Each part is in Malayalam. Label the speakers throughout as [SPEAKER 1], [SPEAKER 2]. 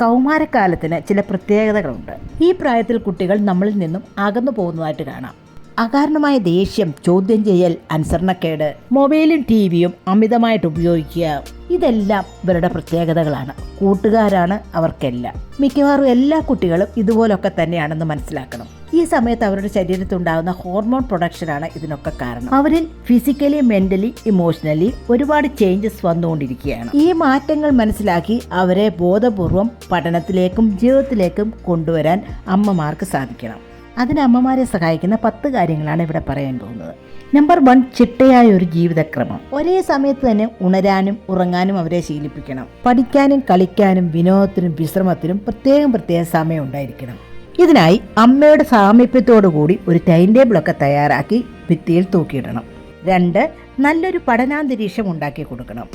[SPEAKER 1] കൗമാരക്കാലത്തിന് ചില പ്രത്യേകതകളുണ്ട്. ഈ പ്രായത്തിൽ കുട്ടികൾ നമ്മളിൽ നിന്നും അകന്നു പോകുന്നതായിട്ട് കാണാം. അകാരണമായ ദേഷ്യം ചോദ്യം ചെയ്യൽ അനുസരണക്കേട്. മൊബൈലും ടി വിയും അമിതമായിട്ട് ഉപയോഗിക്കുക. ഇതെല്ലാം ഇവരുടെ പ്രത്യേകതകളാണ്. കൂട്ടുകാരാണ് അവർക്കെല്ലാം. മിക്കവാറും എല്ലാ കുട്ടികളും ഇതുപോലൊക്കെ തന്നെയാണെന്ന് മനസ്സിലാക്കണം. ഈ സമയത്ത് അവരുടെ ശരീരത്തുണ്ടാകുന്ന ഹോർമോൺ പ്രൊഡക്ഷനാണ് ഇതിനൊക്കെ കാരണം. അവരിൽ ഫിസിക്കലി മെന്റലി ഇമോഷണലി ഒരുപാട് ചേഞ്ചസ് വന്നുകൊണ്ടിരിക്കുകയാണ്. ഈ മാറ്റങ്ങൾ മനസ്സിലാക്കി അവരെ ബോധപൂർവം പഠനത്തിലേക്കും ജീവിതത്തിലേക്കും കൊണ്ടുവരാൻ അമ്മമാർക്ക് സാധിക്കണം. അതിന് അമ്മമാരെ സഹായിക്കുന്ന പത്ത് കാര്യങ്ങളാണ് ഇവിടെ പറയാൻ പോകുന്നത്. നമ്പർ വൺ ചിട്ടയായ ഒരു ജീവിതക്രമം. ഒരേ സമയത്ത് തന്നെ ഉണരാനും ഉറങ്ങാനും അവരെ ശീലിപ്പിക്കണം. പഠിക്കാനും കളിക്കാനും വിനോദത്തിനും വിശ്രമത്തിനും പ്രത്യേകം പ്രത്യേകം സമയം ഉണ്ടായിരിക്കണം. ഇതിനായി അമ്മയുടെ സാമീപ്യത്തോടു കൂടി ഒരു ടൈം ടേബിളൊക്കെ തയ്യാറാക്കി ഭിത്തിയിൽ തൂക്കിയിടണം. രണ്ട് നല്ലൊരു പഠനാന്തരീക്ഷം ഉണ്ടാക്കി കൊടുക്കണം.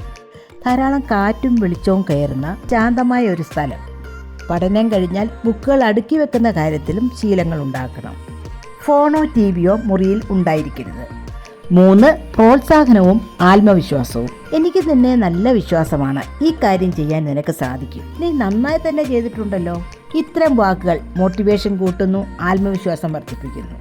[SPEAKER 1] ധാരാളം കാറ്റും വെളിച്ചവും കയറുന്ന ശാന്തമായ ഒരു സ്ഥലം. പഠനം കഴിഞ്ഞാൽ ബുക്കുകൾ അടുക്കി വെക്കുന്ന കാര്യത്തിലും ശീലങ്ങൾ ഉണ്ടാക്കണം ഫോണോ ടി വിയോ മുറിയിൽ ഉണ്ടായിരിക്കരുത്. മൂന്ന് പ്രോത്സാഹനവും ആത്മവിശ്വാസവും. എനിക്ക് നിന്നെ നല്ല വിശ്വാസമാണ്. ഈ കാര്യം ചെയ്യാൻ നിനക്ക് സാധിക്കും. നീ നന്നായി തന്നെ ചെയ്തിട്ടുണ്ടല്ലോ. ഇത്തരം വാക്കുകൾ മോട്ടിവേഷൻ കൂട്ടുന്നു ആത്മവിശ്വാസം വർദ്ധിപ്പിക്കുന്നു.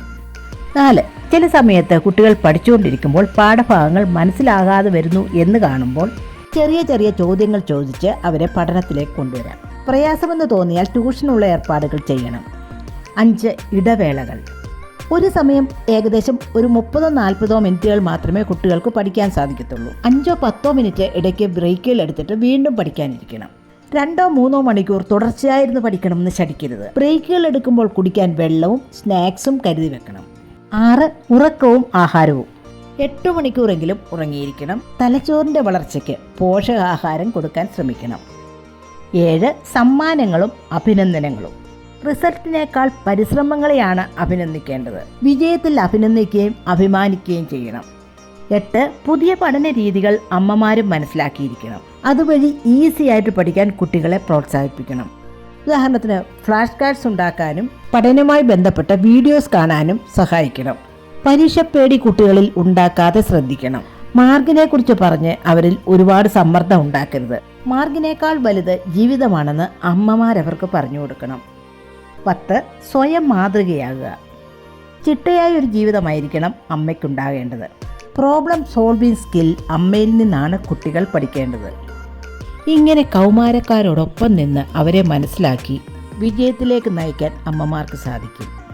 [SPEAKER 1] നാല് ചില സമയത്ത് കുട്ടികൾ പഠിച്ചുകൊണ്ടിരിക്കുമ്പോൾ പാഠഭാഗങ്ങൾ മനസ്സിലാകാതെ വരുന്നു എന്ന് കാണുമ്പോൾ ചെറിയ ചെറിയ ചോദ്യങ്ങൾ ചോദിച്ച് അവരെ പഠനത്തിലേക്ക് കൊണ്ടുവരാം. പ്രയാസമെന്ന് തോന്നിയാൽ ട്യൂഷനുള്ള ഏർപ്പാടുകൾ ചെയ്യണം. അഞ്ച് ഇടവേളകൾ. ഒരു സമയം ഏകദേശം ഒരു മുപ്പതോ നാൽപ്പതോ മിനിറ്റുകൾ മാത്രമേ കുട്ടികൾക്ക് പഠിക്കാൻ സാധിക്കത്തുള്ളൂ. അഞ്ചോ പത്തോ മിനിറ്റ് ഇടയ്ക്ക് ബ്രേക്കിൽ എടുത്തിട്ട് വീണ്ടും പഠിക്കാനിരിക്കണം. രണ്ടോ മൂന്നോ മണിക്കൂർ തുടർച്ചയായിരുന്നു പഠിക്കണമെന്ന് ശടിക്കരുത് ബ്രേക്കുകൾ എടുക്കുമ്പോൾ കുടിക്കാൻ വെള്ളവും സ്നാക്സും കരുതി വെക്കണം. ആറ് ഉറക്കവും ആഹാരവും. എട്ട് മണിക്കൂറെങ്കിലും ഉറങ്ങിയിരിക്കണം. തലച്ചോറിന്റെ വളർച്ചയ്ക്ക് പോഷകാഹാരം കൊടുക്കാൻ ശ്രമിക്കണം. ഏഴ് സമ്മാനങ്ങളും അഭിനന്ദനങ്ങളും. റിസൾട്ടിനേക്കാൾ പരിശ്രമങ്ങളെയാണ് അഭിനന്ദിക്കേണ്ടത്. വിജയത്തിൽ അഭിനന്ദിക്കുകയും അഭിമാനിക്കുകയും ചെയ്യണം. എട്ട് പുതിയ പഠന രീതികൾ അമ്മമാരും മനസ്സിലാക്കിയിരിക്കണം. അതുവഴി ഈസി ആയിട്ട് പഠിക്കാൻ കുട്ടികളെ പ്രോത്സാഹിപ്പിക്കണം. ഉദാഹരണത്തിന് ഫ്ലാഷ് കാർഡ്സ് ഉണ്ടാക്കാനും പഠനവുമായി ബന്ധപ്പെട്ട വീഡിയോസ് കാണാനും സഹായിക്കണം. പരീക്ഷ പേടി കുട്ടികളിൽ ഉണ്ടാക്കാതെ ശ്രദ്ധിക്കണം. മാർഗിനെ കുറിച്ച് പറഞ്ഞ് അവരിൽ ഒരുപാട് സമ്മർദ്ദം ഉണ്ടാക്കരുത്. മാർഗിനേക്കാൾ വലുത് ജീവിതമാണെന്ന് അമ്മമാരവർക്ക് പറഞ്ഞു കൊടുക്കണം. പത്ത് സ്വയം മാതൃകയാകുക. ചിട്ടയായ ഒരു ജീവിതമായിരിക്കണം അമ്മയ്ക്കുണ്ടാകേണ്ടത്. പ്രോബ്ലം സോൾവിങ് സ്കിൽ അമ്മയിൽ നിന്നാണ് കുട്ടികൾ പഠിക്കേണ്ടത്. ഇങ്ങനെ കൗമാരക്കാരോടൊപ്പം നിന്ന് അവരെ മനസ്സിലാക്കി വിജയത്തിലേക്ക് നയിക്കാൻ അമ്മമാർക്ക് സാധിക്കും.